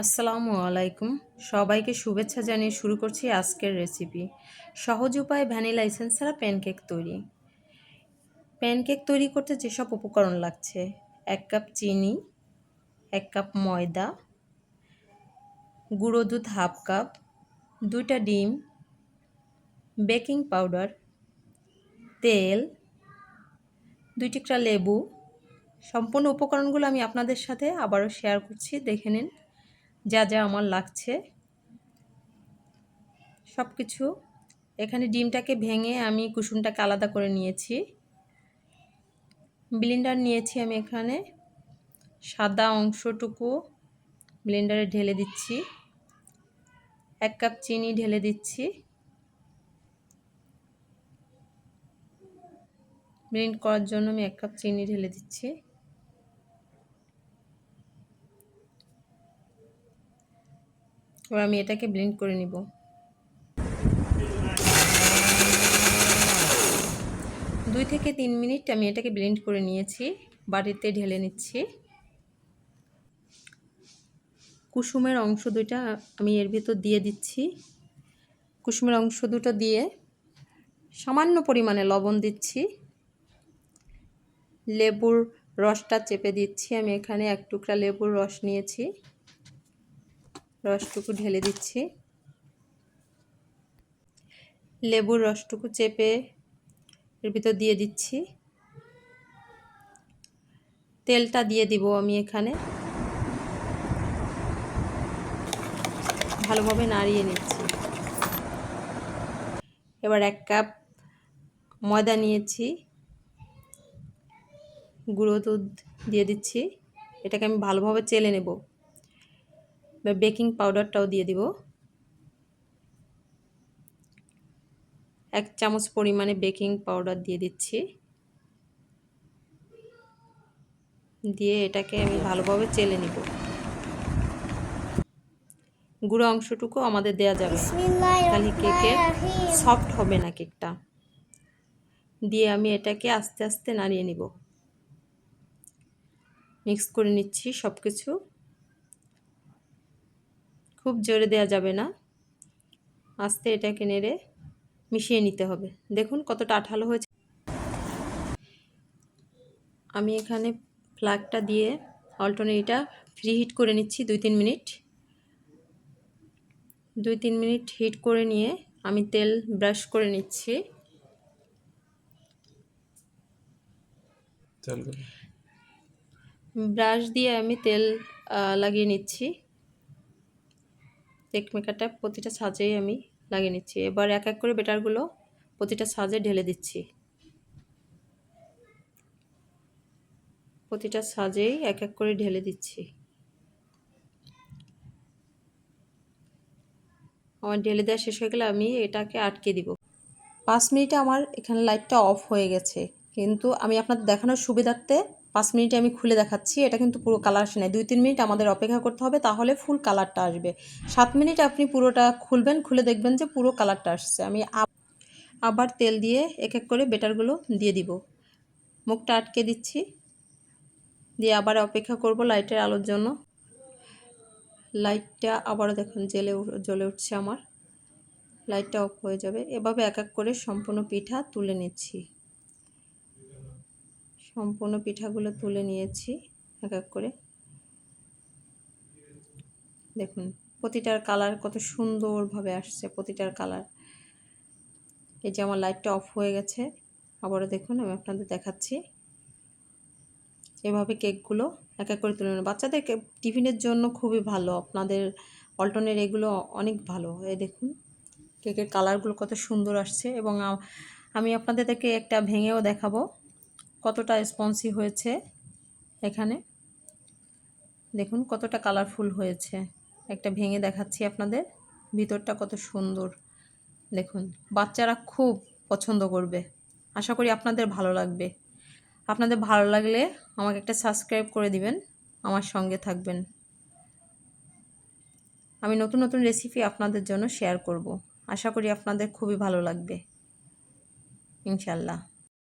আসসালামু আলাইকুম। সবাইকে শুভেচ্ছা জানিয়ে শুরু করছি আজকের রেসিপি সহজ উপায়ে ভ্যানিলা এসেন্স ছাড়া প্যানকেক তৈরি। প্যানকেক তৈরি করতে যেসব উপকরণ লাগছে, এক কাপ চিনি, এক কাপ ময়দা, গুঁড়ো দুধ হাফ কাপ দুইটা ডিম বেকিং পাউডার তেল দুই টিকটা লেবু। সম্পূর্ণ উপকরণগুলো আমি আপনাদের সাথে আবারও শেয়ার করছি, দেখে নিন। যা যা আমার লাগছে। সব কিছু এখানে ডিমটাকে ভেঙে আমি কুসুমটাকে আলাদা করে নিয়েছি। ব্লিন্ডার নিয়েছি আমি এখানে। সাদা অংশটুকু ব্লেন্ডারে ঢেলে দিচ্ছি। এক কাপ চিনি ঢেলে দিচ্ছি। ব্লেন্ড করার জন্য আমি এক কাপ চিনি ঢেলে দিচ্ছি। এবার আমি এটাকে ব্লেন্ড করে নিব। দুই থেকে তিন মিনিট আমি এটাকে ব্লেন্ড করে নিয়েছি বাড়িতে ঢেলে নিচ্ছি। কুসুমের অংশ দুইটা আমি এর ভিতর দিয়ে দিচ্ছি। কুসুমের অংশ দুটো দিয়ে সামান্য পরিমাণে লবণ দিচ্ছি। লেবুর রসটা চেপে দিচ্ছি। আমি এখানে এক টুকরা লেবুর রস নিয়েছি। রসটুকু ঢেলে দিচ্ছি। লেবুর রসটুকু চেপে এর ভিতর দিয়ে দিচ্ছি। তেলটা দিয়ে দিব আমি এখানে। ভালোভাবে নাড়িয়ে নিচ্ছি। এবার এক কাপ ময়দা নিয়েছি। গুঁড়ো দুধ দিয়ে দিচ্ছি। এটাকে আমি ভালোভাবে চেলে নেব। বেকিং পাউডারটাও দিয়ে দিব। এক চামচ পরিমাণে বেকিং পাউডার দিয়ে দিচ্ছি। দিয়ে এটাকে আমি ভালোভাবে চেলে নিব। গুঁড়ো অংশটুকু আমাদের দেয়া যাবে। তাহলে কেকের সফট হবে না কেকটা দিয়ে আমি এটাকে আস্তে আস্তে নাড়িয়ে নিব। মিক্স করে নিচ্ছি সব কিছু খুব জোরে দেওয়া যাবে না। আস্তে এটাকে নেড়ে মিশিয়ে নিতে হবে। দেখুন কতটা আঠালো হয়েছে। আমি এখানে ফ্লাগটা দিয়ে অল্টারনেটটা ফ্রি হিট করে নিচ্ছি দুই তিন মিনিট। দুই তিন মিনিট হিট করে নিয়ে আমি তেল ব্রাশ করে নিচ্ছি। ব্রাশ দিয়ে আমি তেল লাগিয়ে নিচ্ছি। কেক মেকারটা প্রতিটা সাজেই আমি লাগিয়ে নিচ্ছি। এবার এক এক করে বেটারগুলো প্রতিটা সাজে ঢেলে দিচ্ছি। প্রতিটা সাজেই এক এক করে ঢেলে দিচ্ছি। আমার ঢেলে দেওয়া শেষ হয়ে গেলে আমি এটাকে আটকে দিব। পাঁচ মিনিটে আমার এখানে লাইটটা অফ হয়ে গেছে। কিন্তু আমি আপনাদের দেখানোর সুবিধার্থে পাঁচ মিনিটে আমি খুলে দেখাচ্ছি, এটা কিন্তু পুরো কালার আসে না দুই, তিন মিনিট আমাদের অপেক্ষা করতে হবে, তাহলে ফুল কালারটা আসবে। সাত মিনিট আপনি পুরোটা খুলবেন, খুলে দেখবেন যে পুরো কালারটা আসছে। আমি আবার তেল দিয়ে এক এক করে বেটারগুলো দিয়ে দিব। মুখটা আটকে দিচ্ছি, দিয়ে আবার অপেক্ষা করব লাইটের আলোর জন্য। লাইটটা আবারও দেখুন জেলে জ্বলে উঠছে আমার। লাইটটা অফ হয়ে যাবে। এভাবে এক এক করে সম্পূর্ণ পিঠা তুলে নিচ্ছি। সম্পূর্ণ পিঠাগুলো তুলে নিয়েছি, এক এক করে। দেখুন, প্রতিটার কালার কত সুন্দরভাবে আসছে, প্রতিটার কালার। এই যে আমার লাইটটা অফ হয়ে গেছে, আবারও দেখুন, আমি আপনাদের দেখাচ্ছি। এভাবে কেকগুলো এক এক করে তুলে নেব। বাচ্চাদের টিফিনের জন্য খুবই ভালো, আপনাদের অল্টনের এগুলো অনেক ভালো। এই দেখুন, কেকের কালারগুলো কত সুন্দর আসছে এবং আমি আপনাদেরকে একটা ভেঙেও দেখাবো। কতটা স্পঞ্জি হয়েছে এখানে। দেখুন কতটা কালারফুল হয়েছে। একটা ভেঙে দেখাচ্ছি আপনাদের। ভিতরটা কত সুন্দর। দেখুন, বাচ্চারা খুব পছন্দ করবে। আশা করি আপনাদের ভালো লাগবে। আপনাদের ভালো লাগলে আমাকে একটা সাবস্ক্রাইব করে দিবেন, আমার সঙ্গে থাকবেন। আমি নতুন নতুন রেসিপি আপনাদের জন্য শেয়ার করব। আশা করি আপনাদের খুবই ভালো লাগবে। ইনশাল্লাহ